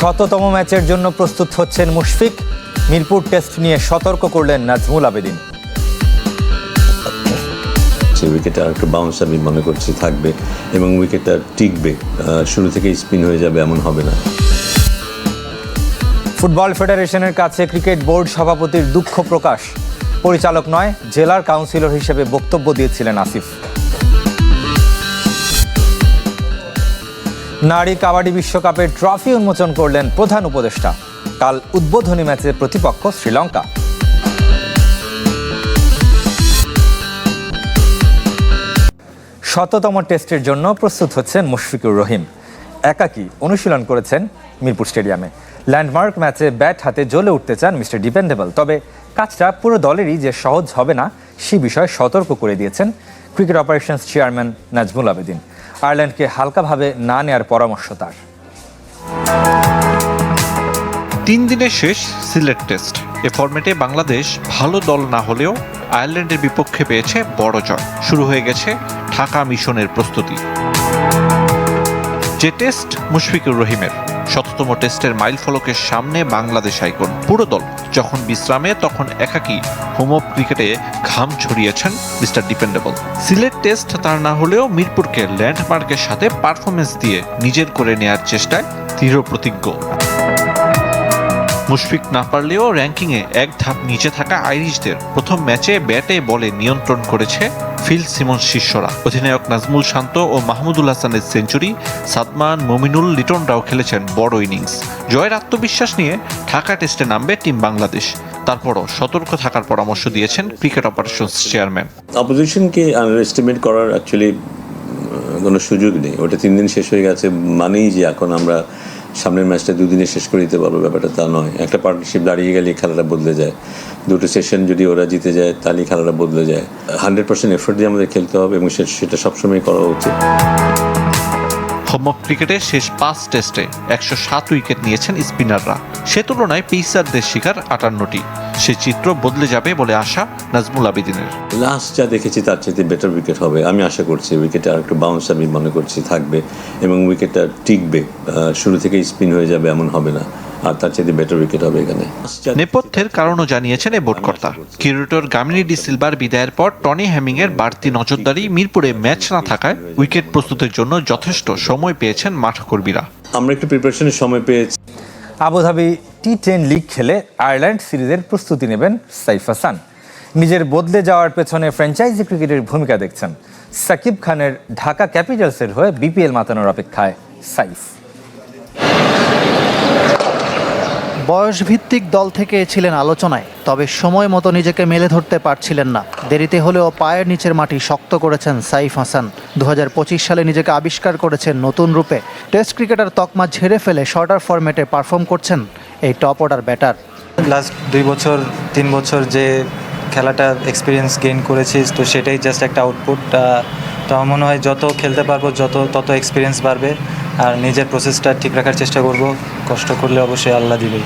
শততম ম্যাচের জন্য প্রস্তুত হচ্ছেন মুশফিক। মিরপুর টেস্ট নিয়ে সতর্ক করলেন নাজমুল আবেদিন। যে উইকেটে আর একটু বাউন্স আমি মনে করছি থাকবে এবং উইকেটটা টিকবে শুরু থেকেই স্পিন হয়ে যাবে এমন হবে না। ফুটবল ফেডারেশনের কাছে ক্রিকেট বোর্ড সভাপতির দুঃখ প্রকাশ। পরিচালক নয় জেলার কাউন্সিলর হিসেবে বক্তব্য দিয়েছিলেন আসিফ। নারী কাবাডি বিশ্বকাপের ট্রফি উন্মোচন করলেন প্রধান উপদেষ্টা। কাল উদ্বোধনী ম্যাচের প্রতিপক্ষ শ্রীলঙ্কা। শততম টেস্টের জন্য প্রস্তুত হচ্ছেন মুশফিকুর রহিম। একাকী অনুশীলন করেছেন মিরপুর স্টেডিয়ামে। ল্যান্ডমার্ক ম্যাচে ব্যাট হাতে জ্বলে উঠতে চান মিস্টার ডিপেন্ডেবল। তবে কাজটা পুরো দলেরই যে সহজ হবে না, সে বিষয়ে সতর্ক করে দিয়েছেন cricket operations chairman Nazmul Abedin. আয়ারল্যান্ডকে হালকাভাবে না নেয়ার পরামর্শ তার। তিন দিনের শেষ সিলেট টেস্ট। এ ফরম্যাটে বাংলাদেশ ভালো দল না হলেও আয়ারল্যান্ডের বিপক্ষে পেয়েছে বড় জয়। শুরু হয়ে গেছে ঢাকা মিশনের প্রস্তুতি। যে টেস্ট মুশফিকুর রহিমের, শততম টেস্টের মাইল ফলকের সামনে বাংলাদেশ আইকন। পুরো দল যখন বিশ্রামে, তখন একাকি হোম অফ ক্রিকেটে ঘাম ছড়িয়েছেন মিস্টার ডিপেন্ডেবল। সিলেট টেস্ট তার না হলেও মিরপুরকে ল্যান্ডমার্কের সাথে পারফরমেন্স দিয়ে নিজের করে নেয়ার চেষ্টায় দৃঢ় প্রতিজ্ঞ। মুশফিক না পারলেও র্যাঙ্কিংয়ে এক ধাপ নিচে থাকা আইরিশদের প্রথম ম্যাচে ব্যাটে বলে নিয়ন্ত্রণ করেছে ফিল সিমন শিষ্যরা। অধিনায়ক নাজমুল শান্ত ও মাহমুদুল হাসানের সেঞ্চুরি সাদমান মমিনুল লিটনরাও খেলেছেন বড় ইনিংস। জয়ের আত্মবিশ্বাস নিয়ে ঢাকা টেস্টে নামবে টিম বাংলাদেশ। তারপরও সতর্ক থাকার পরামর্শ দিয়েছেন ক্রিকেট অপারেশনস চেয়ারম্যান। অপোজিশনকে এস্টিমেট করার অ্যাকচুয়ালি কোনো সুযোগ নেই। ওটা তিন দিন শেষ হয়ে গেছে, মানেই যে এখন আমরা সামনের ম্যাচটা দুদিনে শেষ করে দিতে পারব, ব্যাপারটা তা নয়। একটা পার্টনারশিপ দাঁড়িয়ে গেলে খেলাটা বদলে যায়। দুটো সেশন যদি ওরা জিতে যায় তাহলে খেলাটা বদলে যায়। হান্ড্রেড পার্সেন্ট এফোর্ট দিয়ে আমাদের খেলতে হবে এবং সেটা সবসময় করা উচিত। হোম অফ ক্রিকেটের শেষ পাঁচ টেস্টে একশো সাত উইকেট নিয়েছেন স্পিনাররা। সে তুলনায় পেসারদের শিকার আটান্নটি। সে চিত্র বদলে যাবে বলে আশা নাজমুল আবেদিনের। লাস্ট যা দেখেছি তার চাইতে বেটার উইকেট হবে। আমি আশা করছি উইকেটে আর একটু বাউন্স আমি মনে করছি থাকবে এবং উইকেটটা টিকবে। শুরু থেকেই স্পিন হয়ে যাবে এমন হবে না। আর তার চাইতে বেটার উইকেট হবে এখানে। নেপথ্যের কারণও জানিয়েছেন এই বোর্ডকর্তা। কিউরেটর গামিনী ডি সিলভার বিদায়ের পর টনি হ্যামিং এর বাড়তি নজরদারি মিরপুরে ম্যাচ না থাকায় উইকেট প্রস্তুতের জন্য যথেষ্ট সময় পেয়েছেন মাঠকর্মীরা। আমরা একটু প্রিপারেশনের সময় পেয়েছি। Abu Dhabi T ten league খেলে আয়ারল্যান্ড সিরিজের প্রস্তুতি নেবেন সাইফ হাসান নিজের বদলে যাওয়ার পেছনে ফ্র্যাঞ্চাইজি ক্রিকেটের ভূমিকা দেখছেন। সাকিব খানের ঢাকা ক্যাপিটালসের হয়ে বিপিএল মাতানোর অপেক্ষায় সাইফ। বয়সভিত্তিক দল থেকে ছিলেন আলোচনায়, তবে সময় মতো নিজেকে মেলে ধরতে পারছিলেন না। দেরিতে হলেও পায়ের নিচের মাটি শক্ত করেছেন সাইফ হাসান। দু হাজার পঁচিশ সালে নিজেকে আবিষ্কার করেছেন নতুন রূপে। টেস্ট ক্রিকেটার তকমা ঝেড়ে ফেলে শর্টার ফরম্যাটে পারফর্ম করছেন এই টপ অর্ডার ব্যাটার। লাস্ট দুই বছর, তিন বছর যে খেলাটা এক্সপিরিয়েন্স গেইন করেছি তো সেটাই জাস্ট একটা আউটপুট তো আমার মনে হয় যত খেলতে পারব, যত, তত এক্সপিরিয়েন্স বাড়বে। আর নিজের প্রসেসটা ঠিক রাখার চেষ্টা করব। কষ্ট করলে অবশ্যই আল্লাহ দিবেই।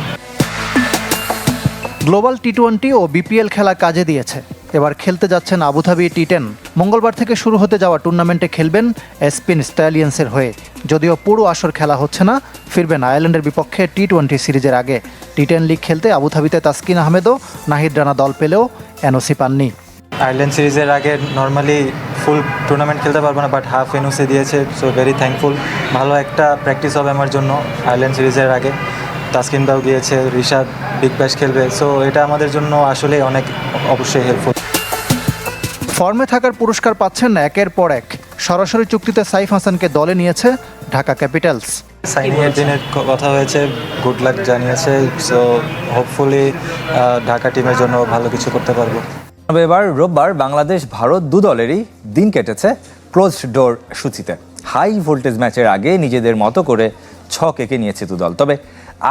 গ্লোবাল টি টোয়েন্টি ও বিপিএল খেলা কাজে দিয়েছে। এবার খেলতে যাচ্ছেন আবুধাবি টি টেন মঙ্গলবার থেকে শুরু হতে যাওয়া টুর্নামেন্টে খেলবেন এসপিন স্ট্যালিয়ন্সের হয়ে। যদিও পুরো আসর খেলা হচ্ছে না ফিরবেন আয়ারল্যান্ডের বিপক্ষে টি টোয়েন্টি সিরিজের আগে। টি টেন লিগ খেলতে আবুধাবিতে তাসকিন আহমেদও নাহিদ রানা দল পেলেও এনওসি পাননি। আয়ারল্যান্ড সিরিজের আগে নর্মালি ফুল টুর্নামেন্ট খেলতে পারব না বাট হাফ এনওসি দিয়েছে সো ভেরি থ্যাঙ্কফুল ভালো একটা প্র্যাকটিস হবে আমার জন্য আয়ারল্যান্ড সিরিজের আগে। তাসকিন দাও গিয়েছে ঋষাদ বিগ ব্যাশ খেলবে সো এটা আমাদের জন্য আসলে অনেক অবশ্যই হেল্পফুল ফর্মে থাকার পুরস্কার পাচ্ছেন না একের পর এক। সরাসরি চুক্তিতে সাইফ হাসানকে দলে নিয়েছে ঢাকা ক্যাপিটালস। সাইনিয়ার দিনের কথা হয়েছে গুড লাক জানিয়েছে সো হোপফুলি ঢাকা টিমের জন্য ভালো কিছু করতে পারব। এবার রোববার বাংলাদেশ ভারত দু দলেরই দিন কেটেছে ক্লোজড ডোর সূচিতে। হাই ভোল্টেজ ম্যাচের আগে নিজেদের মতো করে ছক এঁকে নিয়েছে দু দল। তবে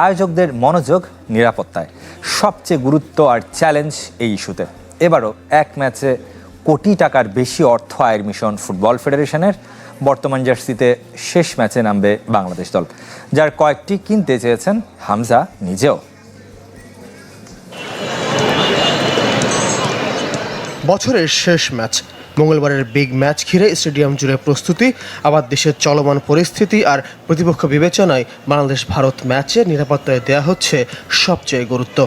আয়োজকদের মনোযোগ নিরাপত্তায়। সবচেয়ে গুরুত্ব আর চ্যালেঞ্জ এই ইস্যুতে। এবারও এক ম্যাচে কোটি টাকার বেশি অর্থ আয়ের মিশন ফুটবল ফেডারেশনের বর্তমান জার্সিতে শেষ ম্যাচে নামবে বাংলাদেশ দল। যার কয়েকটি কিনতে চেয়েছেন হামজা নিজেও। বছরের শেষ ম্যাচ। মঙ্গলবারের বিগ ম্যাচ ঘিরে স্টেডিয়াম জুড়ে প্রস্তুতি, আবার দেশের চলমান পরিস্থিতি আর প্রতিপক্ষ বিবেচনায় বাংলাদেশ ভারত ম্যাচে নিরাপত্তায় দেওয়া হচ্ছে সবচেয়ে গুরুত্ব।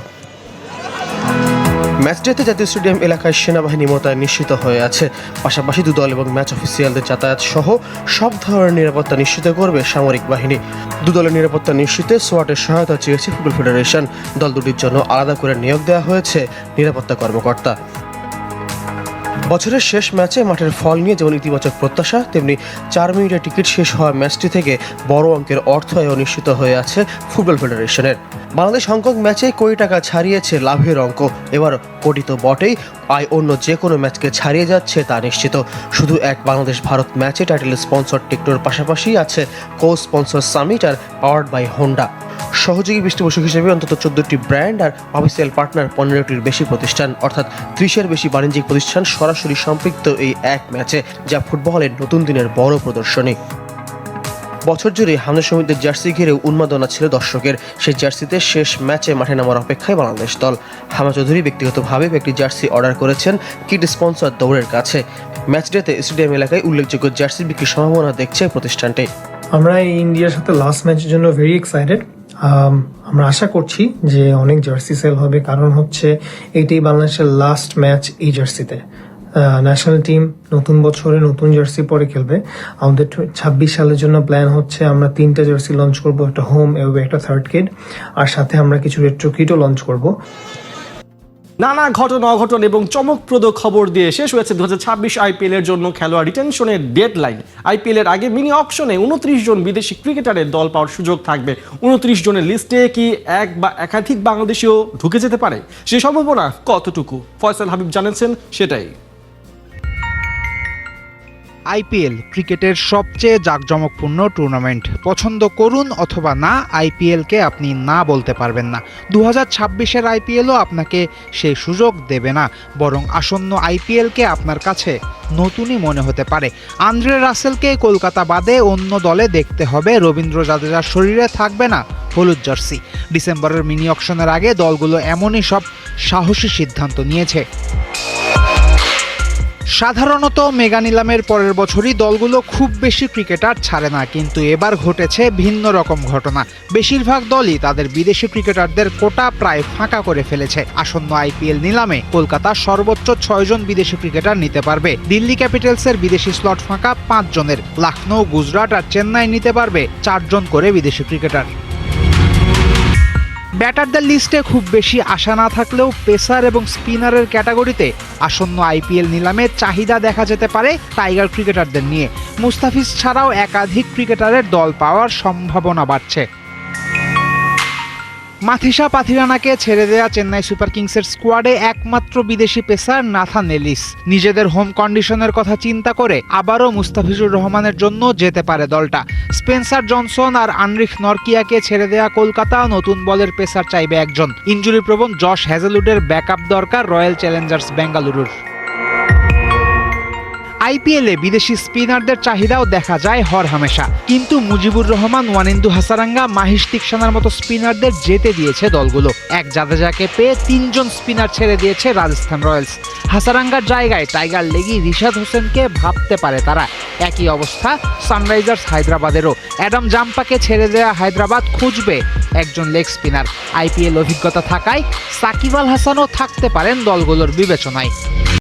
ম্যাচ ডেতে জাতীয় স্টেডিয়াম এলাকায় সেনাবাহিনী মোতায়েন নিশ্চিত হয়ে আছে। পাশাপাশি দুদল এবং ম্যাচ অফিসিয়ালদের যাতায়াত সহ সব ধরনের নিরাপত্তা নিশ্চিত করবে সামরিক বাহিনী। দুদলের নিরাপত্তা নিশ্চিতে সোয়াটের সহায়তা চেয়েছে ফুটবল ফেডারেশন। দল দুটির জন্য আলাদা করে নিয়োগ দেওয়া হয়েছে নিরাপত্তা কর্মকর্তা। বছরের শেষ ম্যাচে মাঠের ফল নিয়ে যেমন ইতিবাচক প্রত্যাশা, তেমনি চার মিনিটে টিকিট শেষ হওয়া ম্যাচটি থেকে বড় অঙ্কের অর্থ আয়ও নিশ্চিত হয়ে আছে ফুটবল ফেডারেশনের। বাংলাদেশ হংকং ম্যাচে কোটি টাকা ছাড়িয়েছে লাভের অঙ্ক। এবার কোটি তো বটেই আয় অন্য যে কোনো ম্যাচকে ছাড়িয়ে যাচ্ছে তা নিশ্চিত। শুধু এক বাংলাদেশ ভারত ম্যাচে টাইটেল স্পন্সর টিকটোর পাশাপাশি আছে কো স্পন্সর সামিট আর পাওয়ার্ড বাই হোন্ডা। সহযোগী পৃষ্ঠপোষক হিসেবে অন্তত চোদ্দটি ব্র্যান্ড আর অফিসিয়াল পার্টনার পনেরোটির বেশি প্রতিষ্ঠান, অর্থাৎ ত্রিশের বেশি বাণিজ্যিক প্রতিষ্ঠান সরাসরি সম্পৃক্ত এই এক ম্যাচে, যা ফুটবলের নতুন দিনের বড় প্রদর্শনী। বছর জুড়ে হামলা সমিতির জার্সি ঘিরে উন্মাদনা ছিল দর্শকের। সেই জার্সিতে শেষ ম্যাচে মাঠে নামার অপেক্ষায় বাংলাদেশ দল। হামা চৌধুরী ব্যক্তিগতভাবে একটি জার্সি অর্ডার করেছেন কিট স্পন্সর দৌড়ের কাছে। ম্যাচ ডেতে স্টেডিয়াম এলাকায় উল্লেখযোগ্য জার্সি বিক্রির সম্ভাবনা দেখছে প্রতিষ্ঠানটি। আমরা এই ইন্ডিয়ার সাথে লাস্ট ম্যাচের জন্য ভেরি এক্সাইটেড আমরা আশা করছি যে অনেক জার্সি সেল হবে। কারণ হচ্ছে এটি বাংলাদেশের লাস্ট ম্যাচ এই জার্সিতে। ন্যাশনাল টিম নতুন বছরে নতুন জার্সি পরে খেলবে। আমাদের ছাব্বিশ সালের জন্য প্ল্যান হচ্ছে আমরা তিনটা জার্সি লঞ্চ করব, একটা হোম এবং একটা থার্ড কিড আর সাথে আমরা কিছু রেট্রো কিটও লঞ্চ করব। নানা ঘটনা অঘটন এবং চমকপ্রদ খবর দিয়ে শেষ হয়েছে দু হাজার ছাব্বিশ আইপিএল এর জন্য খেলোয়াড় রিটেনশনের ডেড লাইন আইপিএল এর আগে মিনি অপশনে উনত্রিশ জন বিদেশি ক্রিকেটারের দল পাওয়ার সুযোগ থাকবে। উনত্রিশ জনের লিস্টে কি এক বা একাধিক বাংলাদেশিও ঢুকে যেতে পারে? সে সম্ভাবনা কতটুকু? ফয়সাল হাবিব জানিয়েছেন সেটাই। আইপিএল ক্রিকেটের সবচেয়ে জাঁকজমকপূর্ণ টুর্নামেন্ট। পছন্দ করুন অথবা না, আইপিএলকে আপনি না বলতে পারবেন না। দু হাজার ছাব্বিশের আইপিএলও আপনাকে সেই সুযোগ দেবে না, বরং আসন্ন আইপিএলকে আপনার কাছে নতুনই মনে হতে পারে। আন্দ্রে রাসেলকে কলকাতা বাদে অন্য দলে দেখতে হবে, রবীন্দ্র জাদেজার শরীরে থাকবে না হলুদ জার্সি। ডিসেম্বরের মিনি অকশনের আগে দলগুলো এমনই সব সাহসী সিদ্ধান্ত নিয়েছে। সাধারণত মেগা নিলামের পরের বছরই দলগুলো খুব বেশি ক্রিকেটার ছাড়ে না, কিন্তু এবার ঘটেছে ভিন্ন রকম ঘটনা। বেশিরভাগ দলই তাদের বিদেশি ক্রিকেটারদের কোটা প্রায় ফাঁকা করে ফেলেছে। আসন্ন আইপিএল নিলামে কলকাতা সর্বোচ্চ ছয়জন বিদেশি ক্রিকেটার নিতে পারবে। দিল্লি ক্যাপিটালসের বিদেশি স্লট ফাঁকা পাঁচ জনের। লখনৌ গুজরাট আর চেন্নাই নিতে পারবে চারজন করে বিদেশি ক্রিকেটার। ব্যাটারদের লিস্টে খুব বেশি আশা না থাকলেও পেসার এবং স্পিনারের ক্যাটাগরিতে আসন্ন আইপিএল নিলামে চাহিদা দেখা যেতে পারে টাইগার ক্রিকেটারদের নিয়ে। মুস্তাফিজ ছাড়াও একাধিক ক্রিকেটারের দল পাওয়ার সম্ভাবনা বাড়ছে। মাথিসা পাথিরানাকে ছেড়ে দেয়া চেন্নাই সুপার কিংসের স্কোয়াডে একমাত্র বিদেশি পেসার নাথান এলিস। নিজেদের হোম কন্ডিশনের কথা চিন্তা করে আবারও মুস্তাফিজুর রহমানের জন্য যেতে পারে দলটা। স্পেন্সার জনসন আর আনরিখ নরকিয়াকে ছেড়ে দেয়া কলকাতা নতুন বলের পেসার চাইবে একজন। ইঞ্জুরি প্রবণ জশ হ্যাজেলউডের ব্যাকআপ দরকার রয়্যাল চ্যালেঞ্জার্স বেঙ্গালুরুর। আইপিএলে বিদেশি স্পিনারদের চাহিদাও দেখা যায় হর হামেশা। কিন্তু মুজিবুর রহমান, ওয়ানিন্দু হাসারাঙ্গা, মাহিশ তিকসানার মতো স্পিনারদের যেতে দিয়েছে দলগুলো। এক জাদেজাকে পেয়ে তিনজন স্পিনার ছেড়ে দিয়েছে রাজস্থান রয়্যালস। হাসারাঙ্গার জায়গায় টাইগার লেগি রিশাদ হোসেনকে ভাবতে পারে তারা। একই অবস্থা সানরাইজার্স হায়দ্রাবাদেরও। অ্যাডাম জাম্পাকে ছেড়ে দেওয়া হায়দ্রাবাদ খুঁজবে একজন লেগ স্পিনার। আইপিএল অভিজ্ঞতা থাকায় সাকিব আল হাসানও থাকতে পারেন দলগুলোর বিবেচনায়।